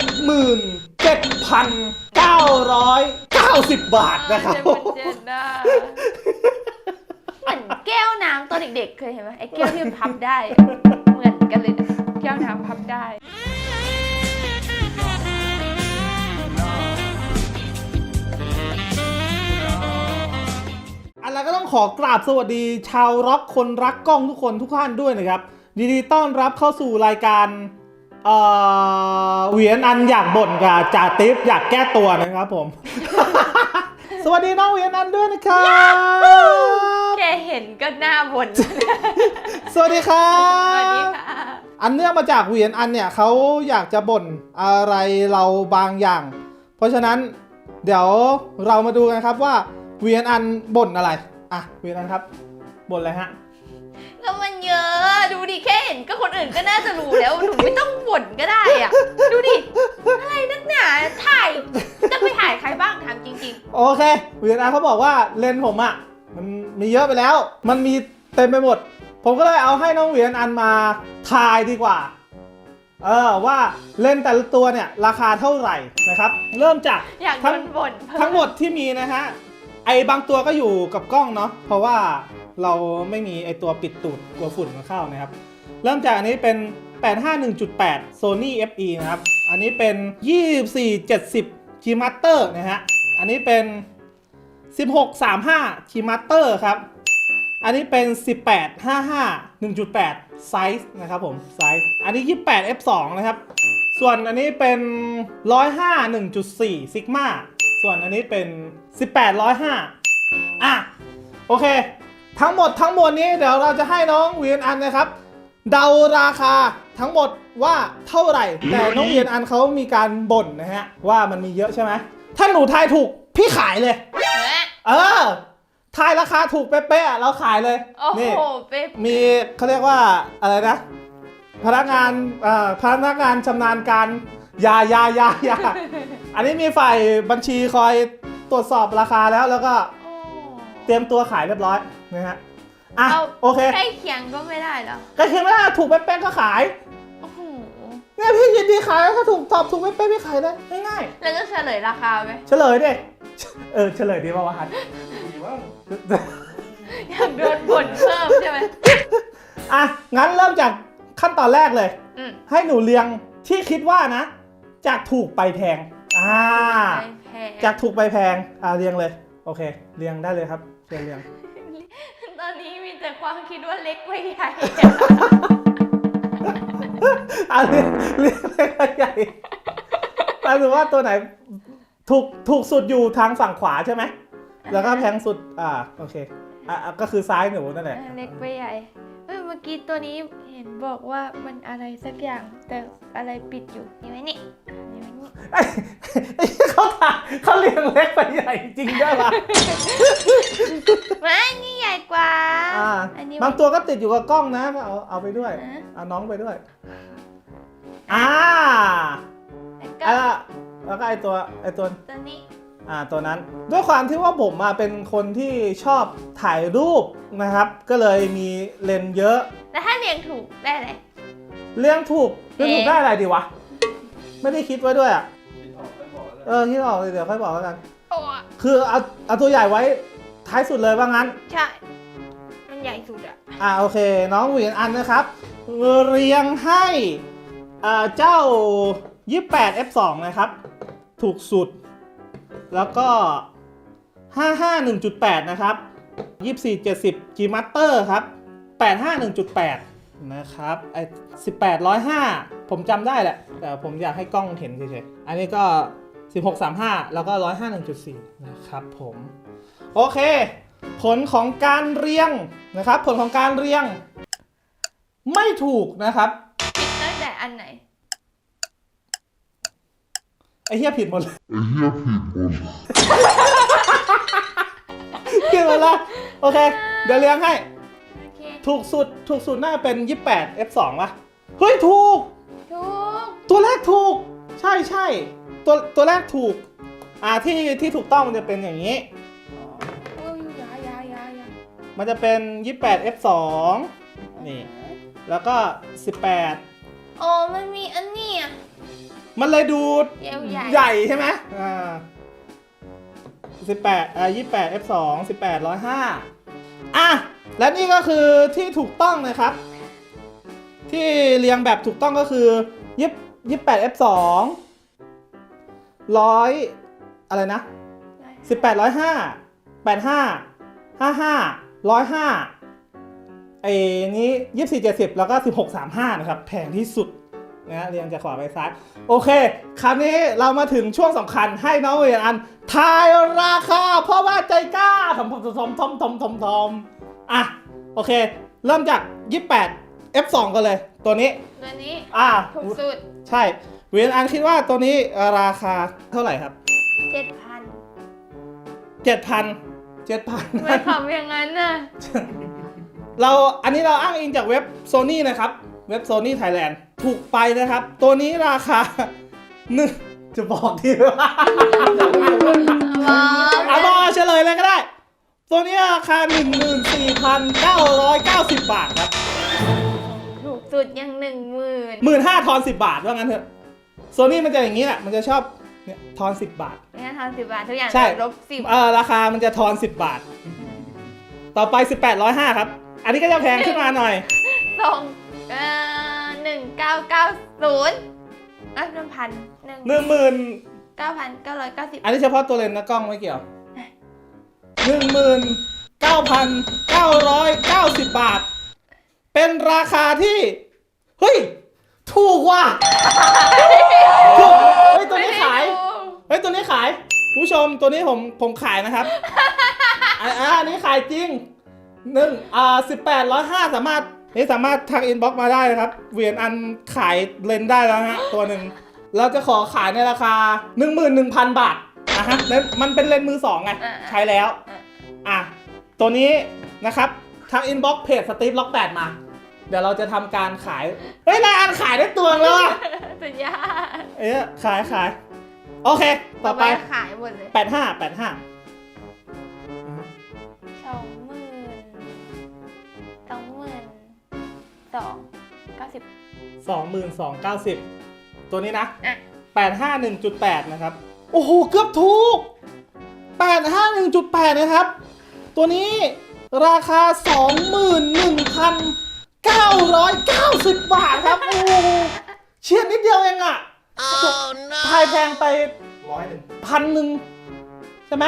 77,990บาทนะครับ เจ็ดพันเจ็ดนะเหมือนแก้วน้ำตอนเด็กๆ เคยเห็นไหมไอ้แก้วที่มันพับได้ เหมือนกันเลยนะแก้วน้ำพับได้ อันนั้นก็ต้องขอกราบสวัสดี ชาวร็อกคนรักกล้องทุกคนทุกท่านด้วยนะครับยินดีต้อนรับเข้าสู่รายการ เอ่อเหวียนอันอยากบ่นกับจ่าติ๊บอยากแก้ตัวนะครับผม สวัสดีน้องเหวียนอันด้วยนะครับแค่เห็นก็หน้าบ่นสวัสดีครัสวัสดีบ ค่ะ อันเนื่องมาจากเหวียนอันเนี่ยเขาอยากจะบ่นอะไรเราบางอย่าง เพราะฉะนั้นเดี๋ยวเรามาดูกันครับว่าเหวียนอันบ่นอะไร อะเหวียนอันครับบ่นอะไรฮะ ก็มันเยอะ ดูดิแค่เห็นก็คนอื่นก็น่าจะรู้แล้ว หนูไม่ต้องบ่นก็ได้อะดูดิ อะไรนักหนาถ่าย จะไปถ่ายใครบ้างถามจริง โอเควีนอาเขาบอกว่าเลนส์ผมอะ่ะ มันมีเยอะไปแล้ว มันมีเต็มไปหมด ผมก็เลยเอาให้น้องเวียนอันมาทายดีกว่า เออว่าเลนส์แต่ละตัวเนี่ยราคาเท่าไหร่นะครับ เริ่มจาก ๆ อยากโดทั้งนบ่นเพิ่ทั้งหมดที่มีนะฮะ ไอบางตัวก็อยู่กับกล้องเนาะ เพราะว่า เราไม่มีไอตัวปิดตูดกลัวฝุ่นมาเข้านะครับ เริ่มจากอันนี้เป็น 851.8 Sony FE นะครับ อันนี้เป็น 2470 G Master นะฮะ อันนี้เป็น 1635 G Master ครับ อันนี้เป็น 1855 1.8ไซส์นะครับผมไซส์อันนี้ 28 f2 นะครับ ส่วนอันนี้เป็น 105 1.4 Sigma ส่วนอันนี้เป็น 1805อะ โอเค ทั้งหมดทั้งมวลนี้เดี๋ยวเราจะให้น้องเวียนอันนะครับ เดาราคาทั้งหมดว่าเท่าไหร่ แต่น้องเวียนอันเขามีการบ่นนะฮะ ว่ามันมีเยอะใช่ไหมถ้าหนูทายถูกพี่ขายเลย เอ๊ะเออทายราคาถูกเป๊ะๆอะเราขายเลยโอ้โหนี่เป๊ะมีเขาเรียกว่าอะไรนะ พนักงานเอ่อพนักงานชำนาญการยายายายาอันนี้มีฝ่ายบัญชีคอยตรวจสอบราคาแล้วแล้วก็โอ้ เตรียมตัวขายเรียบร้อยนะฮะอะเอา โอเคใกล้เคียงก็ไม่ได้เหรอก็คือไม่ได้ถูกเป๊ะๆก็ขายโอ้โหเนี่ยพี่ยินดีขายแล้วถ้าถูกตอบถูกเป๊ะๆพี่ขายเลยง่ายแล้วก็เฉลยราคาไหมๆเฉลยดิเออเฉลยดีป่าวะฮัทอยากโดนบ่นเพิ่มใช่ไหมอะงั้นเริ่มจากขั้นตอนแรกเลย อืมให้หนูเรียงที่คิดว่านะ จากถูกไปแพงอ่าไม่แพงจากถูกไปแพงอ่าเรียงเลย โอเค เรียงได้เลยครับ เรียงเรียงตอนนี้มีแต่ความคิดว่าเล็กไปใหญ่อ่าเรียงเรียงเรียงไปใหญ่แปลว่าตัวไหนถูกถูกสุดอยู่ทางฝั่งขวาใช่ไหม แล้วก็แพงสุด อ่า โอเค อะอะก็คือซ้ายหนูนั่นแหละ เล็กไปใหญ่เอ้ยเมื่อกี้ตัวนี้เห็นบอกว่ามันอะไรสักอย่างแต่อะไรปิดอยู่นี่ไหมนี่ เขาถามเขาเรียงเล็กไปใหญ่จริงด้วยปะไม่นี่ใหญ่กว่าอ่าอันนี้บางตัวก็ติดอยู่กับกล้องนะก็เอาเอาไปด้วยฮะเอาน้องไปด้วย อ่าแล้วก็อ่าแล้วก็ไอตัวไอตัว ตัวนี้อ่าตัวนั้นด้วยความที่ว่าผมมาเป็นคนที่ชอบถ่ายรูปนะครับ ก็เลยมีเลนส์เยอะ แล้วถ้าเรียงถูกได้เลย เลี้ยงถูกเลี้ยงถูกเอ๊ะ ได้อะไรดีวะ ไม่ได้คิดไว้ด้วยอะ เออคิดออกเลยเดี๋ยวค่อยบอกแล้วกัน โอ้คือเอาเอาตัวใหญ่ไว้ท้ายสุดเลยว่างั้น ใช่ มันใหญ่สุดอะอ่าโอเค น้องหวีนอันนะครับ เรียงให้อ่าเจ้า 28 F2 นะครับ ถูกสุด แล้วก็ 551.8 นะครับ 2470 G Master ครับ 851.8 นะครับไอ้1805 ผมจำได้แหละ แต่ผมอยากให้กล้องเห็นเฉยๆ อันนี้ก็ 1635 แล้วก็105.1.4 นะครับผม โอเค ผลของการเรียงนะครับ ผลของการเรียง ไม่ถูกนะครับปิดตั้งแต่อันไหน ไอ้เหี้ยผิดหมดเลยไอ้เหี้ยผิดหมดผิดหมดแล้วโอเค เดี๋ยวเรียงให้ โอเค ถูกสุด ถูกสุดน่าเป็น 28 F2 ป่ะ เฮ้ย ถูก ถูก ตัวแรกถูก ใช่ใช่ ตัวตัวแรกถูก อ่าที่ที่ถูกต้องมันจะเป็นอย่างนี้โอ้ยยายายายามันจะเป็น 28 F2 นี่ แล้วก็ 18โอ้มันมีอันนี้อะมันเลยดูเอวใหญ่ใหญ่ใช่ไหมอ่าสิบแปดอ่ายี่แปด F สองสิบแปดร้อยห้าอะ และนี่ก็คือที่ถูกต้องนะครับ ที่เรียงแบบถูกต้องก็คือยี่ยี่แปด F สอง ร้อยอะไรนะสิบแปดร้อยห้าแปดห้าห้าห้าร้อยห้าไอ้นี้ยี่สี่เจ็ดสิบแล้วก็สิบหกสามห้านะครับแพงที่สุดนะฮะเรียงจากขวาไปซ้าย โอเค คราวนี้เรามาถึงช่วงสำคัญให้น้องเรียนอันทายราคา เพราะว่าใจกล้าทอมทอมทอมทอมทอมทอมทอมอะ โอเค เริ่มจาก 28 F2 กันเลย ตัวนี้ ตัวนี้ อะถูกสุด ใช่ เรียนอันคิดว่าตัวนี้ราคาเท่าไหร่ครับเจ็ดพัน7,000 7,000ไม่ขำอย่างนั้นน่ะเราอันนี้เราอ้างอิงจากเว็บ Sony นะครับ เว็บ Sony Thailand ถูกไปนะครับ ตัวนี้ราคาหนึ่งจะบอกทีว่าว้าวเอาบอกเฉลยเลยก็ได้ ตัวนี้ราคา 14,990 บาทครับ ถูกสุดยังหนึ่งหมื่นหมื่นห้าทอน10บาทว่างั้นเถอะ โซนี่มันจะอย่างนี้แหละมันจะชอบเนี่ยทอน 10 บาท เนี่ยทอนสิบบาททุกอย่างใช่ ลบสิบเออราคามันจะทอน 10 บาท ต่อไป 1805 ครับ อันนี้ก็จะแพงขึ้นมาหน่อยสองเอ่อหนึ่งเก้าเก้าศูนย์อะหนึ่งพันหนึ่ง10,000 เก้าพันเก้าร้อยเก้าสิบอันนี้เฉพาะตัวเลนส์นะกล้องไม่เกี่ยวหนึ่งหมื่นเก้าพันเก้าร้อยเก้าสิบบาท เป็นราคาที่ เฮ้ย ถูกว่ะถูกเฮ้ยตัวนี้ขาย เฮ้ยตัวนี้ขายคุณผู้ชมตัวนี้ผมผมขายนะครับอ่าอ่าอันนี้ขายจริงหนึ่งอ่าสิบแปดร้อยห้าสามารถนี่สามารถทักอินบ็อกมาได้นะครับ เวียนอันขายเลนส์ได้แล้วฮะตัวหนึ่งเราจะขอขายในราคา 11,000 บาทนะฮะแล้วมันเป็นเลนส์มือสองไงอ่า ใช้แล้ว อะอะตัวนี้นะครับทางอินบ็อกเพจสตีฟล็อกแปดมา เดี๋ยวเราจะทำการขาย เฮ้ยนายอันขายได้ตัวแล้วอะสุดยอดเอ๊ะขายขายโอเค ต่อไปขายหมดเลย85 85สองหมื่นสองหมื่นสองเก้าสิบ22,910ตัวนี้นะอะ851.8นะครับ โอ้โห เกือบถูก851.8นะครับ ตัวนี้ราคา 21,990 บาทครับโอ้โหเชียดนิดเดียวเองอะทายแพงไปร้อยหนึ่งพันหนึ่งใช่ไหม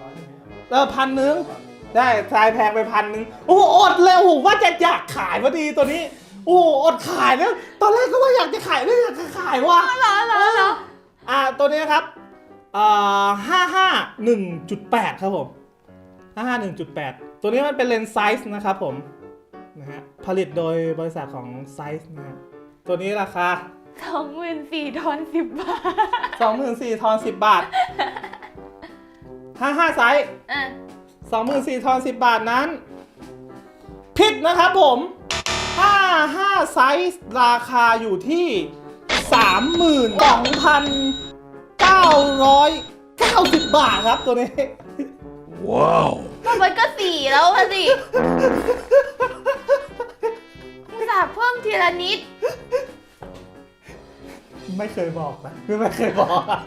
ร้อยหนึ่งเออพันหนึ่ง ได้ทายแพงไปพันหนึ่งโอ้โหอดเลยโอ้โหว่าจะอยากขายพอดีตัวนี้ โอ้โหอดขายแล้วตอนแรกก็ว่าอยากจะขายไม่อยากจะขายว่ะเหรอเหรอเหรออ่าตัวนี้นะครับอ่าห้าห้าหนึ่งจุดแปดครับผมห้าห้าหนึ่งจุดแปดตัวนี้มันเป็นเลนส์ไซส์นะครับผม นะฮะผลิตโดยบริษัทของไซส์นะฮะตัวนี้ราคา สองหมื่นสี่ทอนสิบบาทสองหมื่นสี่ทอนสิบบาทห้าห้าไซส์ อะสองหมื่นสี่ทอนสิบบาทนั้น ผิดนะครับผมห้าห้าไซส์ราคาอยู่ที่สามหมื่นสองพันเก้าร้อยเก้าสิบบาทครับตัวนี้ต่อไปก็สี่แล้วอะสิอุตส่าห์ เพิ่มทีละนิด ไม่เคยบอกนะไม่เคยบอกอะ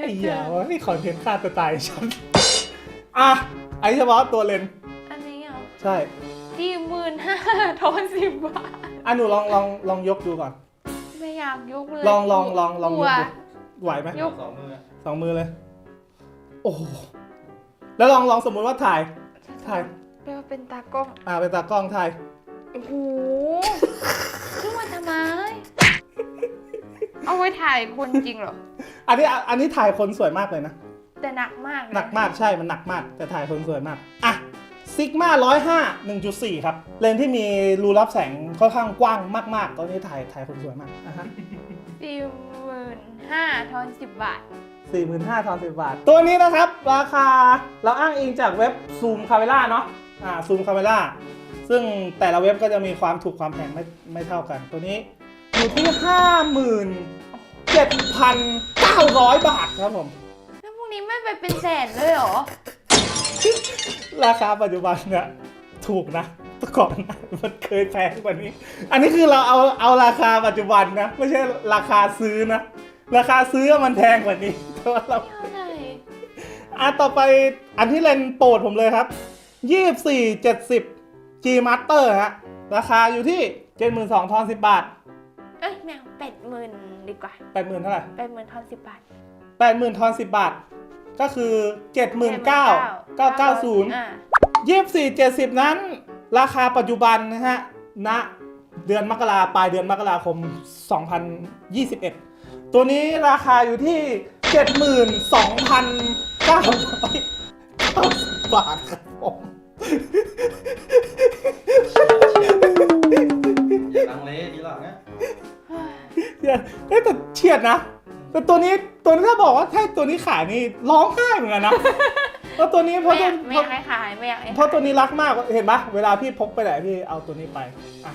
ไอ้เหี้ยว่านี่คอนเทนต์ฆ่าตัวตายฉันอะไอ้เฉพาะตัวเลนส์อันนี้เหรอใช่ สี่หมื่นห้าทอนสิบบาท อะหนูลองลองลองยกดูก่อน ไม่อยากยกเลยลองลองลองลองกยลักวดูไหวไหมยก สองมือสองมือเลย โอ้โหแล้วลองลองสมมุติว่าถ่าย ถ่าย เรียกว่าเป็นตากล้องอ่าเป็นตากล้องถ่ายโอ้โหขึ้นมาทำไม เอาไว้ถ่ายคนจริงเหรอ อันนี้อันนี้ถ่ายคนสวยมากเลยนะ แต่หนักมากะหนักมากใช่มันหนักมาก แต่ถ่ายคนสวยมาก อะซิกมาร้อยห้าหนึ่งจุดสี่ครับ เลนส์ที่มีรูรับแสงค่อนข้างกว้างมากๆตัวนี้ถ่ายถ่ายคนสวยมากอะฮะสี่หมื่นห้าทอนสิบบาทสี่หมื่นห้าทอนสิบบาท ตัวนี้นะครับ ราคาเราอ้างอิงจากเว็บซูมคาเมล่าเนาะอ่า ซูมคาเมล่าซึ่งแต่ละเว็บก็จะมีความถูกความแพงไม่ไม่เท่ากัน ตัวนี้อยู่ที่ห้าหมื่นเจ็ดพันเก้าร้อยบาทครับผมแล้วพวกนี้ไม่ไปเป็นแสนเลยเหรอ ราคาปัจจุบันเนี่ยถูกนะแต่ก่อนมันเคยแพงกว่านี้ อันนี้คือเราเอาเอาราคาปัจจุบันนะ ไม่ใช่ราคาซื้อนะ ราคาซื้อมันแพงกว่านี้แต่ว่าเราเท่าไหร่อะต่อไปอันที่เลนส์โปรดผมเลยครับ ยี่สี่เจ็ดสิบ G Master ฮะ ราคาอยู่ที่เจ็ดหมื่นสองทอนสิบบาทเอ้ยแมวแปดหมื่นดีกว่าแปดหมื่นเท่าไหร่แปดหมื่นทอนสิบบาทแปดหมื่นทอนสิบบาท ก็คือเจ็ดหมื่นเก้าเก้าเก้าศูนย์อ่ายี่สี่เจ็ดสิบนั้น ราคาปัจจุบันนะฮะณเดือนมกราปลายเดือนมกราคม 2021 ตัวนี้ราคาอยู่ที่ 72,900บาทครับ ผมลังเลดีหรอกนะเดี๋ยเอ้ยแต่เฉียดนะ แต่ตัวนี้ตัวนี้ถ้าบอกว่าถ้าตัวนี้ขายนี่ร้องไห้เหมือนกันนะเพราะตัวนี้เพไม่ราะอตัว ยากไม่อยากให้ขายไม่อยากให้ขายเพราะตัวนี้รักมากเห็นปะเวลาพี่พกไปไหนพี่เอาตัวนี้ไปอะ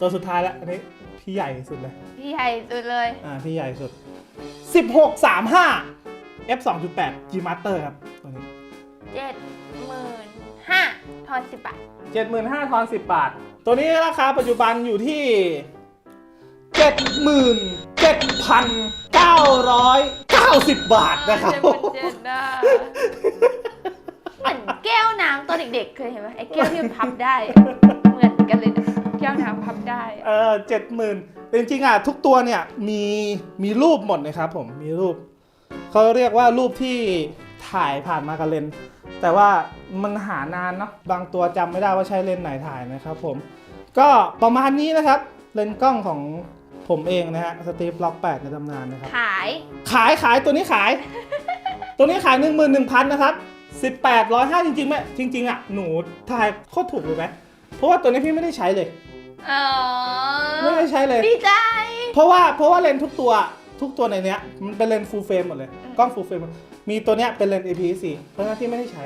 ตัวสุดท้ายแล้วอันนี้พี่ใหญ่สุดเลยพี่ใหญ่สุดเลย อ่าพี่ใหญ่สุด 16 35 f 2.8 G Master ครับตัวนี้ เจ็ด ทอนสิบบาท 75,000ทอน10 บาท ตัวนี้ราคาปัจจุบันอยู่ที่ 77,990 บาทนะครับ เจ็ดหมื่นเจ็ดนะเหมือนแก้วน้ำตอนเด็กๆ เคยเห็นไหมไอ้แก้วที่มันพับได้ เหมือนกันเลยนะแก้วน้ำพับได้อะเออเจ็ดหมื่นจริงๆอะทุกตัวเนี่ยมีมีรูปหมดนะครับผมมีรูป เขาเรียกว่ารูปที่ถ่ายผ่านมากับเลนส์ แต่ว่ามันหานานเนาะบางตัวจำไม่ได้ว่าใช้เลนส์ไหนถ่ายนะครับผม ก็ประมาณนี้นะครับ เลนส์กล้องของผมเองนะฮะสตีฟล็อก 8 ในตำนานนะครับ ขาย ขายขายตัวนี้ขาย ตัวนี้ขาย 1 1 0 0 0 นะครับ 18 105 จริงๆไหมจริง ๆ อะ หนูถ่ายโคตรถูกเลยไหมเพราะว่าตัวนี้พี่ไม่ได้ใช้เลย อ๋อ ไม่ได้ใช้เลย ดีใจ เพราะว่าเพราะว่าเลนส์ทุกตัวทุกตัวในเนี้ยมันเป็นเลนส์ full frame หมดเลยอืมกล้อง full frame หมดมี ตัวเนี้ยเป็นเลนส์ APS-C เพราะฉะนั้นที่ไม่ได้ใช้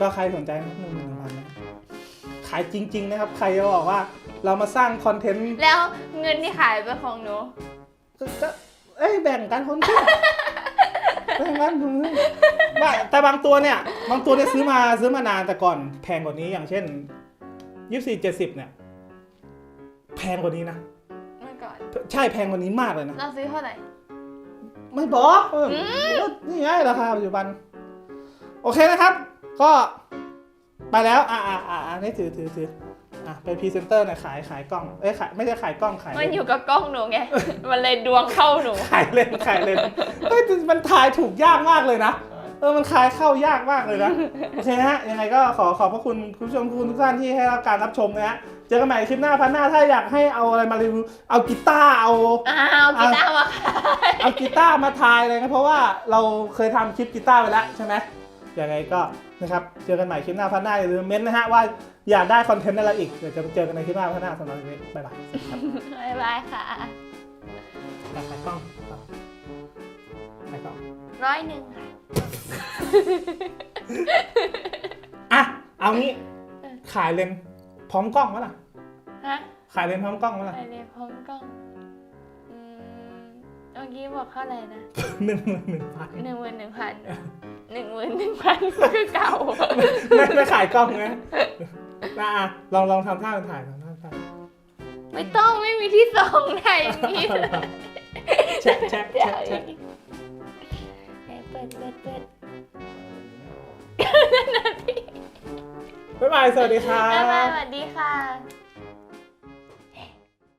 ก็ใครสนใจหนึ่งหนึ่งพันนะขายจริง ๆ นะครับ ใครจะบอกว่าเรามาสร้างคอนเทนต์แล้วเงินที่ขายเป็นของหนูก็ก็เอ้ยแบ่งกันคนที่แบ่งกันไม่แต่บางตัวเนี่ย บางตัวเนี่ยซื้อมาซื้อมานานแต่ก่อนแพงกว่านี้อย่างเช่นยี่สี่เจ็ดสิบเนี่ย แพงกว่านี้นะเมื่อก่อนใช่แพงกว่านี้มากเลยนะ เราซื้อเท่าไหร่ ไม่บอกเอออืมนี่ไงราคาปัจจุบัน โอเคนะครับ ก็ไปแล้วอ่าอ่าอ่าอ่านี่ถือถือถืออะไปพรีเซนเตอร์หน่อยขายขายกล้อง เอ้ยขายไม่ใช่ขายกล้องขายมันอยู่กับกล้องหนูไง มันเลยดวงเข้าหนู ขายเล่นขายเล่นเฮ้ยแต่มันทายถูกยากมากเลยนะ เออมันขายเข้ายากมากเลยนะ โอเคนะฮะ ยังไงก็ขอขอบพระคุณคุณผู้ชมทุกท่านที่ให้รับการรับชมนะฮะ เจอกันใหม่คลิปหน้าพันหน้าถ้าอยากให้เอาอะไรมารีวิวเอากีตาร์เอา อ้าวกีตาร์มาขายเอากีตาร์มาทายเลยนะเพราะว่าเราเคยทำคลิปกีตาร์ไปแล้วใช่ไหมยังไงก็นะครับเจอกันใหม่คลิปหน้าพันหน้าอย่าลืมเม้นต์นะฮะว่าอยากได้คอนเทนต์อะไรอีกเดี๋ยวจะไปเจอกันในคลิปหน้าพันหน้าสำหรับวันนี้บ๊ายบายสวัสดีครับบ๊ายบายค่ะขายกล้องต่อขายกล้อง ร้อยหนึ่งค่ะ อะ เอางี้ ขายเลนส์ พร้อมกล้องวะล่ะ ฮะขายเลนส์พร้อมกล้องวะล่ะไปเลยพร้อมกล้องอืมเมื่อกี้บอกเท่าไหร่นะหนึ่งหมื่นหนึ่งพันหนึ่งหมื่นหนึ่งพันหนึ่งหมื่นหนึ่งพันคือเก่าไม่ไม่ขายกล้องนะนะอะลองลองทำท่าเป็นถ่ายลองทำท่าไม่ต้องไม่มีที่ส่งไหนอย่างนี้เลยแชะแชะเดี๋ยวแชะอีแชะกไหนเปิดเปิดเปิด บ๊ายบาย สวัสดีครับ๊ายบายสวัสดีค่ะ